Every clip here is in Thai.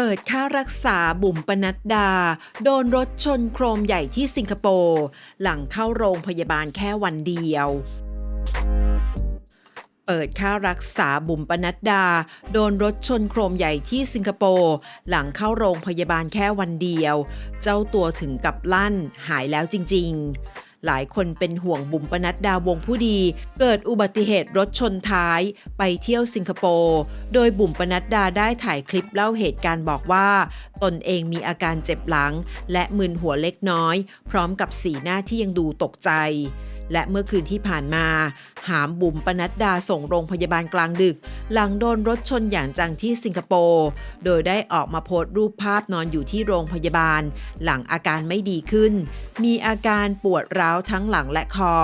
เปิดค่ารักษาบุ๋มปนัดดา โดนรถชนโครมใหญ่ที่สิงคโปร์หลังเข้าโรงพยาบาลแค่วันเดียว เปิดค่ารักษาบุ๋มปนัดดา โดนรถชนโครมใหญ่ที่สิงคโปร์หลังเข้าโรงพยาบาลแค่วันเดียว เจ้าตัวถึงกับลั่นหายแล้วจริง ๆ หลายคนเป็นห่วงบุ๋มปนัดดาวงผู้ดี เกิดอุบัติเหตุรถชนท้าย ไปเที่ยวสิงคโปร์ โดยบุ๋มปนัดดาได้ถ่ายคลิปเล่าเหตุการณ์บอกว่า ตนเองมีอาการเจ็บหลัง และมึนหัวเล็กน้อย พร้อมกับสีหน้าที่ยังดูตกใจ และเมื่อคืนที่ผ่านมา หามบุ๋มปนัดดาส่งโรงพยาบาลกลางดึก หลังโดนรถชนอย่างจังที่สิงคโปร์โดยได้ออกมาโพสต์รูปภาพนอนอยู่ที่โรงพยาบาล หลังอาการไม่ดีขึ้น มีอาการปวดร้าวทั้งหลังและคอ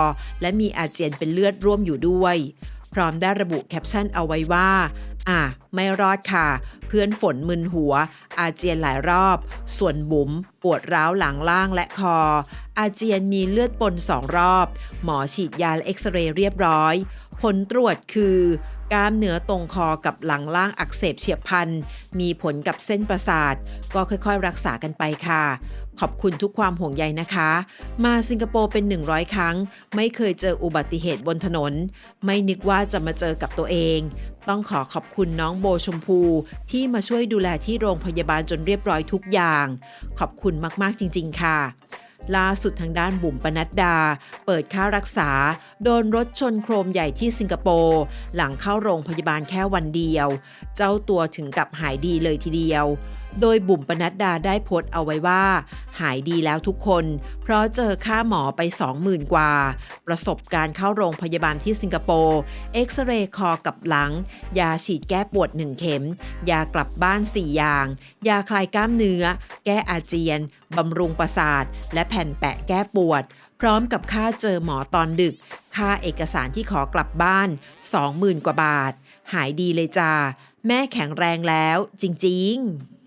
และมีอาเจียนเป็นเลือดร่วมอยู่ด้วย พร้อมได้ระบุแคปชั่นเอาไว้ว่าอะไม่รอดค่ะ เพื่อนฝนมึนหัว อาเจียนหลายรอบ ส่วนบุ๋มปวดร้าวหลังล่างและคอ อาเจียนมีเลือดปนสองรอบ หมอฉีดยาและเอ็กซเรย์เรียบร้อย ผลตรวจคือกล้ามเนื้อตรงคอกับหลังล่างอักเสบเฉียบพลัน มีผลกับเส้นประสาท ก็ค่อยๆ รักษากันไปค่ะ ขอบคุณทุกความห่วงใยนะคะ มาสิงคโปร์เป็น 100 ครั้ง ไม่เคยเจออุบัติเหตุบนถนน ไม่นึกว่าจะมาเจอกับตัวเอง ต้องขอขอบคุณน้องโบชมพู ที่มาช่วยดูแลที่โรงพยาบาลจนเรียบร้อยทุกอย่าง ขอบคุณมากๆจริง ๆ ค่ะ ล่าสุดทางด้านบุ๋มปนัดดา เปิดค่ารักษา โดนรถชนโครมใหญ่ที่สิงคโปร์หลังเข้าโรงพยาบาลแค่วันเดียว เจ้าตัวถึงกับหายดีเลยทีเดียว โดยบุ๋มปนัดดาได้โพสต์เอาไว้ว่า หายดีแล้วทุกคน เพราะเจอค่าหมอไป 20,000 กว่า ประสบการณ์เข้าโรงพยาบาลที่สิงคโปร์เอ็กซเรย์คอกับหลัง ยาฉีดแก้ปวด 1 เข็ม ยากลับบ้าน 4 อย่าง ยาคลายกล้ามเนื้อ แก้อาเจียนบำรุงประสาท และแผ่นแปะแก้ปวด พร้อมกับค่าเจอหมอตอนดึก ค่าเอกสารที่ขอกลับบ้าน 20,000 กว่าบาท หายดีเลยจ้าแม่แข็งแรงแล้วจริง ๆ